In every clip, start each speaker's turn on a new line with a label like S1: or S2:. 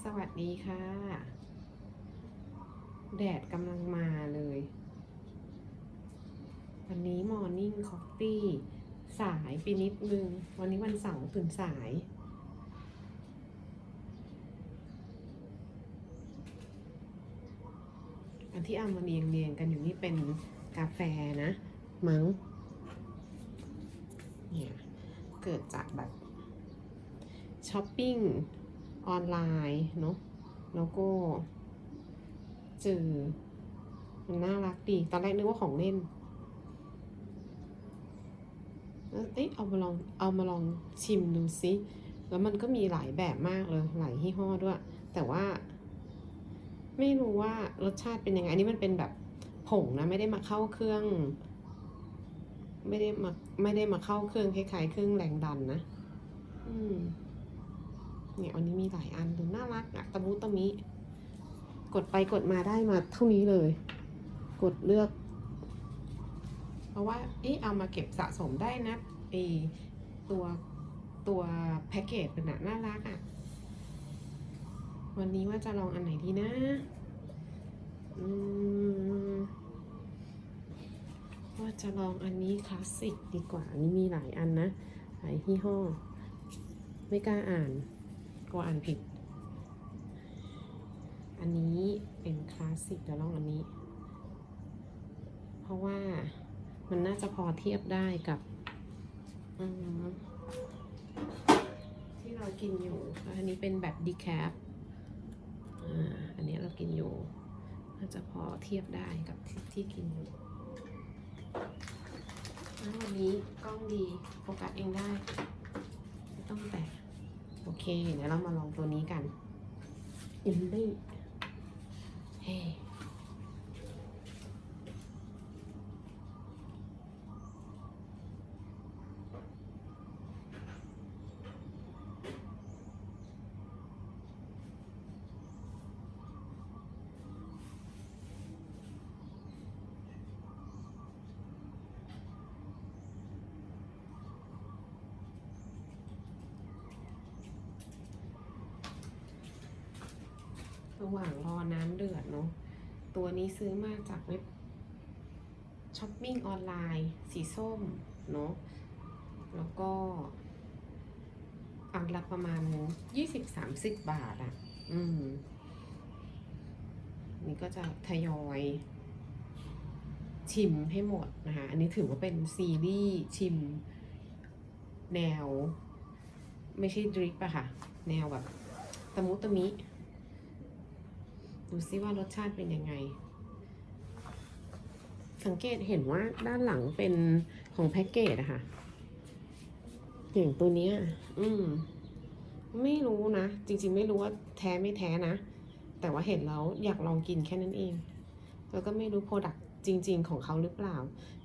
S1: สวัสดีค่ะ แดดกำลังมาเลย วันนี้มอร์นิ่งคอฟฟี่สายไปนิดนึง วันนี้วันเสาร์ตื่นสาย อันที่เอามาเรียงเรียงกันอยู่นี่เป็นกาแฟนะ มั้งเนี่ยเกิดจากแบบช้อปปิ้ง ออนไลน์เนาะแล้วก็เจอมันน่ารักดี ตอนแรกนึกว่าของเล่นเอ๊ะเอามาลองเอามาลองชิมดูซิ แล้วมันก็มีหลายแบบมากเลย หลายยี่ห้อด้วย แต่ว่า ไม่รู้ว่ารสชาติเป็นยังไง อันนี้มันเป็นแบบผงนะ ไม่ได้มาเข้าเครื่อง ไม่ได้มาไม่ได้มาเข้าเครื่องคล้ายๆเครื่องแรงดันนะ อืม เนี่ยอันนี้มีหลายอันดูน่ารักอะตะมุตะมิ กดไปกดมาได้มาเท่านี้เลย กดเลือก เพราะว่าเอ๊ะเอามาเก็บสะสมได้นะไอตัวตัวแพ็กเกจเป็นอะน่ารักอะวันนี้ว่าจะลองอันไหนดีนะอืมว่าจะลองอันนี้คลาสสิกดีกว่าอันนี้มีหลายอันนะ หลายยี่ห้อ ไม่กล้าอ่าน กลัวอ่านผิด อันนี้เป็นคลาสสิกเดี๋ยวลองอันนี้ เพราะว่ามันน่าจะพอเทียบได้กับที่เรากินอยู่ อันนี้เป็นแบบดีแคปอ่าอันนี้เรากินอยู่น่าจะพอเทียบได้กับที่ที่กินอยู่ววันนี้กล้องดีโฟกัสเองได้ ไม่ต้องแตะ โอเค เดี๋ยวเรามาลองตัวนี้กันอินลี่เฮ้ ระหว่างรอน้ำเดือดเนาะตัวนี้ซื้อมาจากเว็บช้อปปิ้งออนไลน์ สีส้มเนาะแล้วก็อันละประมาณ20-30บาทอะ่ะ อืม นี่ก็จะทยอยชิมให้หมดนะคะ อันนี้ถือว่าเป็นซีรีส์ชิมแนว ไม่ใช่ดริปอะค่ะ แนวแบบตะมุตะมิ ดูซิว่ารสชาติเป็นยังไง สังเกตเห็นว่าด้านหลังเป็นของแพ็กเกจอะค่ะอย่างตัวเนี้ย อืม ไม่รู้นะ จริง ๆ ไม่รู้ว่าแท้ไม่แท้นะ แต่ว่าเห็นแล้วอยากลองกินแค่นั้นเอง แล้วก็ไม่รู้โปรดักจริง ๆ ของเขาหรือเปล่า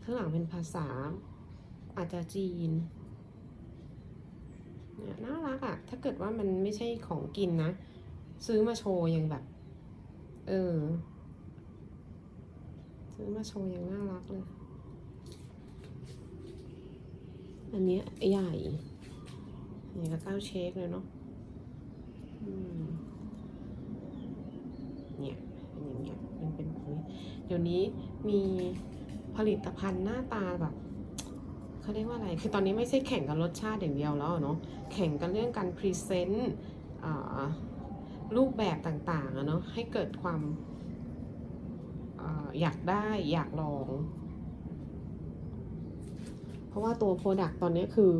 S1: ข้างหลังเป็นภาษา อาจจะจีนเนี่ยน่ารักอะถ้าเกิดว่ามันไม่ใช่ของกินนะ ซื้อมาโชว์ยังแบบ เออซื้อมาโชว์ยังน่ารักเลย อันนี้ใหญ่ใหญ่กับก้าเชคเลยเนาะเนี่ยเป็นอย่างเงี้ยมันเป็นแบบนี้ เดี๋ยวนี้มีผลิตภัณฑ์หน้าตาแบบเขาเรียกว่าอะไร คือตอนนี้ไม่ใช่แข่งกับรสชาติอย่างเดียวแล้วเนาะ แข่งกันเรื่องการพรีเซนต์อ่า รูปแบบต่างๆอะเนาะให้เกิดความออยากได้อยากลอง เพราะว่าตัวโปรดักต์ตอนนี้คือ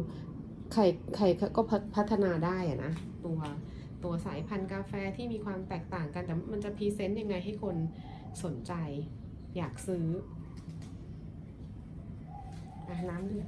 S1: ใครใครก็พัฒพัฒนาได้อะนะตัวตัวสายพันธุ์กาแฟที่มีความแตกต่างกัน แต่มันจะพรีเซนต์ยังไงให้คนสนใจ อยากซื้ออะน้ำเดือ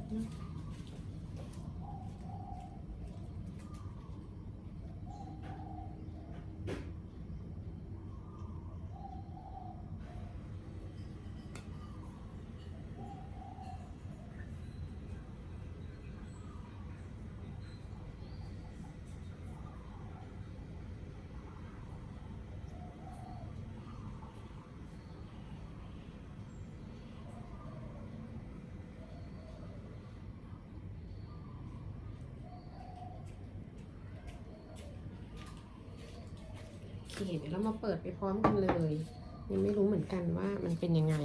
S1: เนอะเดี๋ยวเรามาเปิดไปพร้อมกันเลย ยังไม่รู้เหมือนกันว่ามันเป็นยังไง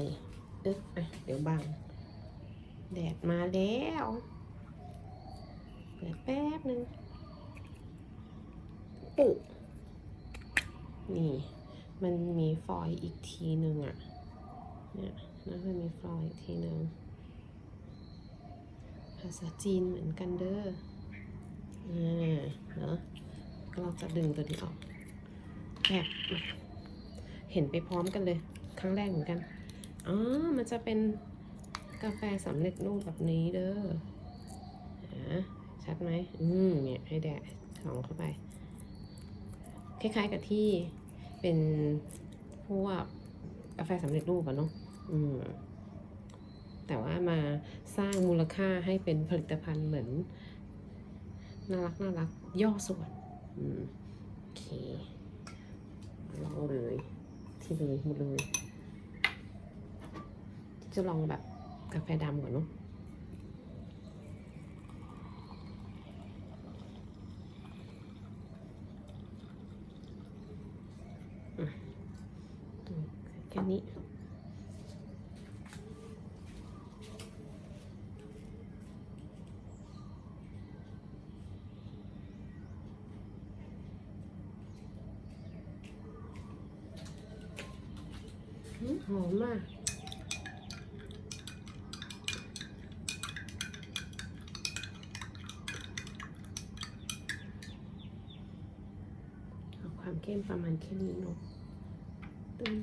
S1: เอ๊ะอะเดี๋ยวบัง แดดมาแล้ว เปิดแป๊บนึงปุ๊นี่ มันมีฟอยล์อีกทีหนึ่งอะเนี่ยแล้วมันมีฟอยล์อีกทีหนึ่งภาษาจีนเหมือนกันเด้อ อ่า เนาะเราจะดึงตัวนี้ออก แบบเห็นไปพร้อมกันเลย ครั้งแรกเหมือนกันอ๋อมันจะเป็นกาแฟสำเร็จรูปแบบนี้เด้ออะชัดไหมอืมเนี่ยให้แดดสองเข้าไป คล้ายๆกับที่เป็นพวกกาแฟสำเร็จรูปอะเนาะอืมแต่ว่ามาสร้างมูลค่าให้เป็นผลิตภัณฑ์เหมือนน่ารักน่ารักย่อส่วน อืม โอเค ลองเลยที่เลยหมดเลย จะลองแบบกาแฟดำก่อนเนาะแค่นี้ หอมมากเอาความเข้มประมาณแค่นี้เนาะตึ้ง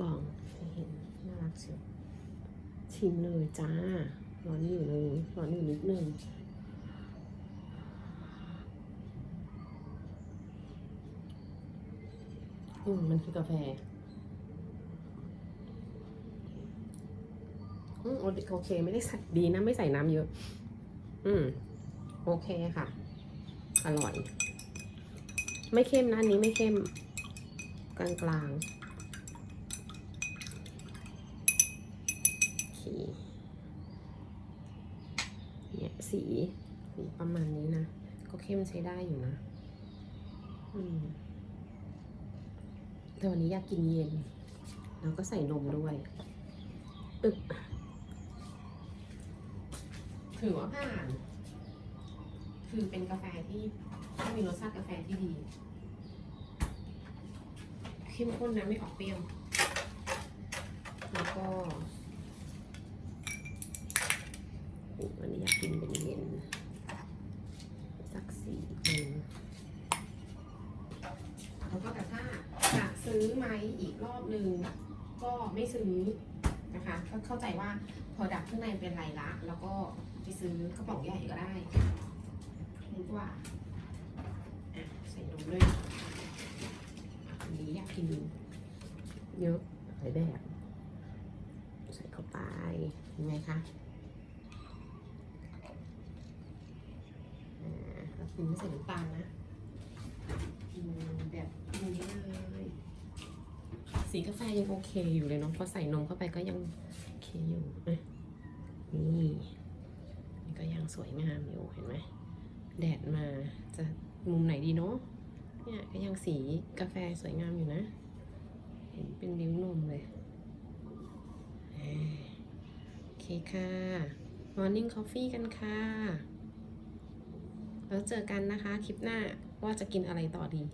S1: กล่องเห็นน่ารักเชียวชิมเลยจ้าร้อนอยู่เลยร้อนอยู่นิดนึง อืมมันคือกาแฟ อืมโอโอเค ไม่ได้ใส่ดีนะ ไม่ใส่น้ำเยอะ อืม โอเคค่ะ อร่อย ไม่เข้มนะอันนี้ไม่เข้ม กลางกลางๆโอเคเนี่ยสีสีประมาณนี้นะ ก็เข้มใช้ได้อยู่นะ อืม แต่วันนี้อยากกินเย็น แล้วก็ใส่นมด้วยอึบถือว่าผ่าน คือเป็นกาแฟที่ที่มีรสชาติกาแฟที่ดี เข้มข้นนะไม่ออกเปรี้ยว แล้วก็โอ้วันนี้อยากกินเป็นเย็น สักสี่อันแล้วก็แต่ถ้าจะ ซื้อไหมอีกรอบหนึ่งก็ไม่ซื้อนะคะก็เข้าใจว่าพอดับข้างในเป็นไรละ แล้วก็ไปซื้อกระป๋องใหญ่ก็ได้ดีกว่าอะใส่นมด้วยอันนี้อยากกินเยอะหลายแบบใส่เข้าไปยังไงคะอ่าเรากินไม่ใส่น้ำตาลนะกินแบบนี้เลย สีกาแฟยังโอเคอยู่เลยเนาะพอใส่นมเข้าไปก็ยังโอเคอยู่อะนี่นี่ก็ยังสวยงามอยู่เห็นไหมแดดมาจะมุมไหนดีเนาะเนี่ยก็ยังสีกาแฟสวยงามอยู่นะ เห็นเป็นนิ้วนมเลยโอเคค่ะ Morning Coffee กันค่ะ แล้วเจอกันนะคะ คลิปหน้าว่าจะกินอะไรต่อดี